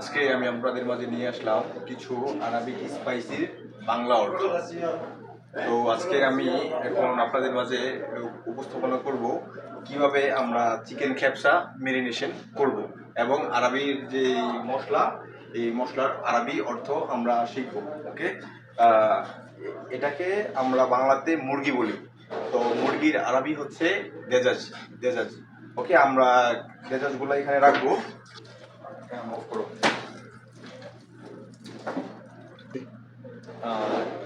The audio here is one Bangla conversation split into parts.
আজকে আমি আপনাদের মাঝে নিয়ে আসলাম কিছু আরবিক স্পাইসির বাংলা অর্থ। তো আজকে আমি এখন আপনাদের মাঝে উপস্থাপনা করব, কীভাবে আমরা চিকেন খ্যাপসা মেরিনেশন করব এবং আরবির যে মশলা, এই মশলার আরবি অর্থ আমরা শিখব ওকে এটাকে আমরা বাংলাতে মুরগি বলি। তো মুরগির আরবি হচ্ছে দেজাজ দেজাজ। ওকে আমরা দেজাজগুলো এখানে রাখব। করো।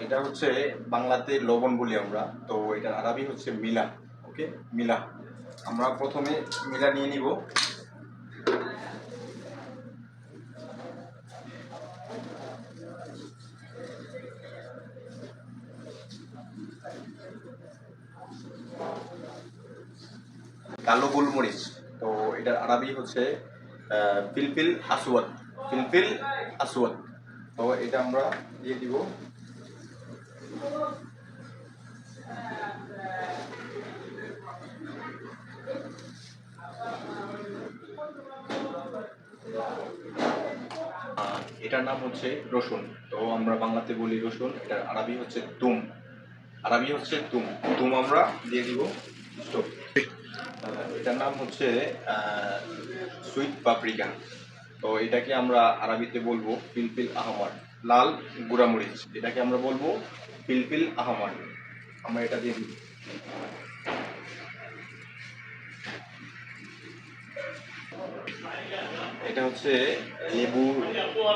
এটা হচ্ছে বাংলাতে লবণ বলি আমরা। তো এটার আরবি হচ্ছে মিলা, ওকে? মিলা। আমরা প্রথমে মিলা নিয়ে নিব। কালো গোলমরিচ। তো এটার আরবি হচ্ছে ফিলফিল আসওয়াদ ফিলফিল আসওয়াদ তো এটা আমরা দিয়ে দিব। এটার নাম হচ্ছে রসুন। তো আমরা বাংলাতে বলি রসুন, এটার আরবি হচ্ছে তুম। আরবি হচ্ছে তুম। তুম আমরা দিয়ে দিব। এটার নাম হচ্ছে সুইট পাপরিকা। তো এটাকে আমরা আরবিতে বলব ফিলফিল আহমার লাল গুঁড়ামরিচ। এটাকে আমরা বলব ফিলফিল আহমার আমরা এটা দিয়ে দিই। এটা হচ্ছে লেবু,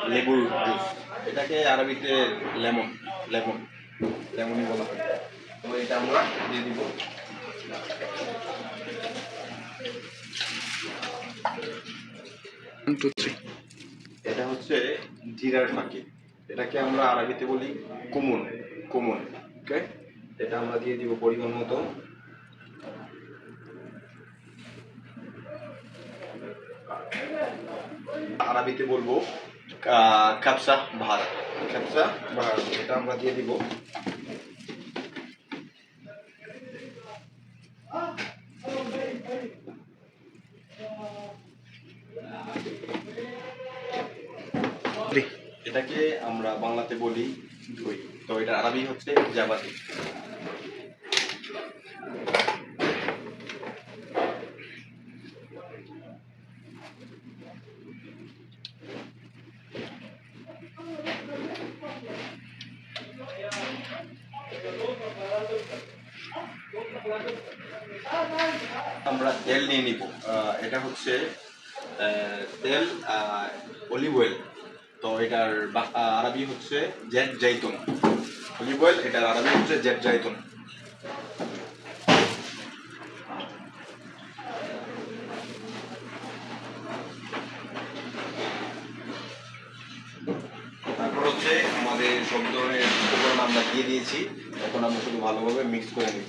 লেবুর জুস। এটাকে আরবিতে লেমন লেমন। লেমনই বলা হয়। তো এটা আমরা দিয়ে দিব One, two, three. এটা হচ্ছে জিরার ফাঁকি। এটাকে আমরা আরবিতে বলি কুমুন কুমুন ওকে এটা আমরা দিয়ে দিব পরিমাণ মতো। আরবিতে বলব কাপসা ভাত কাপসা ভাত, এটা আমরা দিয়ে দিব। এটাকে আমরা বাংলাতে বলি দই। তো এটা আরবি হচ্ছে জাবাতি। আমরা তেল নিয়ে নিব। এটা হচ্ছে তেল অলিভ অয়েল তো এটার আরবি হচ্ছে জেট জাইতুন অলিভ অয়েল এটার আরবি হচ্ছে জেট জাইতুন তারপর হচ্ছে আমাদের সব ধরনের আমরা দিয়ে দিয়েছি। এখন আমরা শুধু ভালোভাবে মিক্স করে নিই।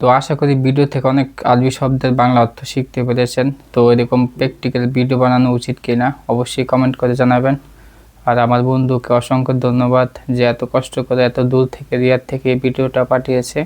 তো আশা করি ভিডিও থেকে অনেক আরবি শব্দের বাংলা অর্থ শিখতে পেরেছেন। তো এরকম প্র্যাকটিক্যাল ভিডিও বানানো উচিত কিনা অবশ্যই কমেন্ট করে জানাবেন। আর আমার বন্ধুকে অসংখ্য ধন্যবাদ যে এত কষ্ট করে এত দূর থেকে রিয়ার থেকে এই ভিডিওটা পাঠিয়েছে।